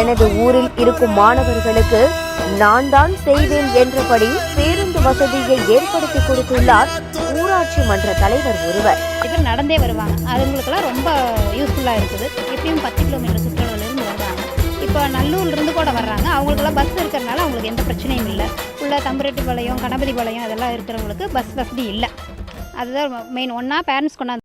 எனது ஊரில் இருக்கும் மாணவர்களுக்கு நான் தான் செய்வேன் என்றபடி பேருந்து வசதியை ஏற்படுத்தி கொடுத்துள்ளார் ஊராட்சி மன்ற தலைவர் ஒருவர். நிறைய நடந்தே வருவாங்க. அதுங்களுக்குலாம் ரொம்ப யூஸ்ஃபுல்லாக இருக்குது. எப்பயும் பத்து கிலோமீட்டர் சுற்றளவுலேருந்து வருவாங்க. இப்போ நல்லூர்லேருந்து கூட வர்றாங்க. அவங்களுக்கெல்லாம் பஸ் இருக்கிறனால அவங்களுக்கு எந்த பிரச்சனையும் இல்லை. உள்ள கணபதி வளையம் அதெல்லாம் இருக்கிறவங்களுக்கு பஸ் வசதி இல்லை. அதுதான் மெயின் ஒன்றா பேரண்ட்ஸ் கொண்டாந்து